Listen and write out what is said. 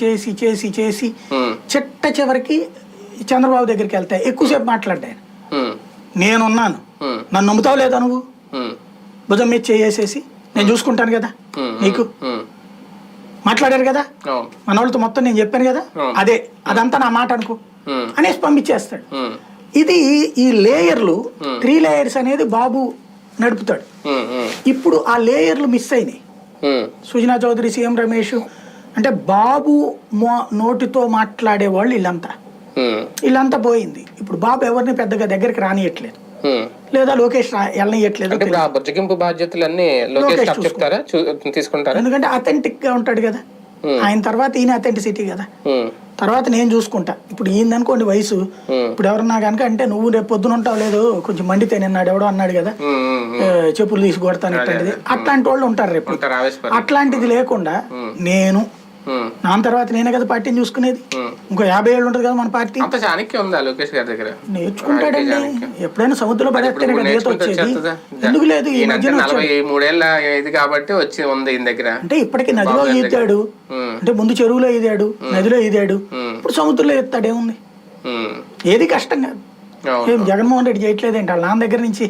చేసి చేసి చేసి చిట్ట చివరికి చంద్రబాబు దగ్గరికి వెళ్తాయి. ఎక్కువసేపు మాట్లాడ్డాను ఉమ్, నేనున్నాను. నన్ను నమ్ముతావు లేదా నువ్వు? భుజం మీద చేసేసి నేను చూసుకుంటాను కదా నీకు? మాట్లాడారు కదా? మన వాళ్ళతో మొత్తం నేను చెప్పాను కదా. అదే. అదంతా నా మాట అనుకో. అనేసి పంపించేస్తాడు. ఇది ఈ లేయర్లు త్రీ లేయర్స్ అనేది బాబు నడుపుతాడు. ఇప్పుడు ఆ లేయర్లు మిస్ అయినాయి. సుజనా చౌదరి సీఎం రమేష్ అంటే బాబు నోటితో మాట్లాడే వాళ్ళు వీళ్ళంతా ఉమ్, వీళ్ళంతా పోయింది. ఇప్పుడు బాబు ఎవరిని పెద్దగా దగ్గరికి రానియట్లేదు. లేదా లోకేష్ వెళ్ళనియట్లేదు బుజ్జగింపు బాధ్యతలన్నీ లోకేష్ చెప్తారా? తీసుకుంటారా? ఎందుకంటే అథెంటిక్గా ఉంటాడు కదా. ఆయన తర్వాత ఈయన అథెంటిసిటీ కదా. తర్వాత నేను చూసుకుంటా. ఇప్పుడు ఈయన అనుకోండి వయసు. ఇప్పుడు ఎవరన్నా కనుక అంటే నువ్వు రేపు పొద్దున ఉంటావు లేదు కొంచెం మండితే నిన్నాడు ఎవడో అన్నాడు కదా. చెప్పులు తీసి కొడతాను ఇట్లాంటిది. అట్లాంటి వాళ్ళు ఉంటారు రేపు. అట్లాంటిది లేకుండా నేను ఉమ్, నా తర్వాత నేనే కదా పార్టీని చూసుకునేది. ఇంకో యాభై ఏళ్ళు ఉంటుంది కదా మన పార్టీ. అంత చాణక్యం ఉందా లోకేష్ గారి దగ్గర? నేర్చుకుంటాడండి. ఎప్పుడైనా సముద్రంలో పడేస్తేనే కదా ఈత నేర్చుకుంటే వచ్చేది. వచ్చేస్తుందా? ఎందుకు లేదు? ఈ నలభై వచ్చాడు. మూడేళ్ళ ఇది కాబట్టి వచ్చి ఉంది ఈయన దగ్గర. అంటే ఇప్పటికీ నదిలో ఈదాడు. అంటే ముందు చెరువులో ఈదాడు నదిలో ఈదాడు. ఇప్పుడు సముద్రంలో ఈస్తాడు ఏముంది. ఏది కష్టం కాదు. ఏం జగన్మోహన్ రెడ్డి చేయట్లేదేంటి? వాళ్ళ నాన్న దగ్గర నుంచి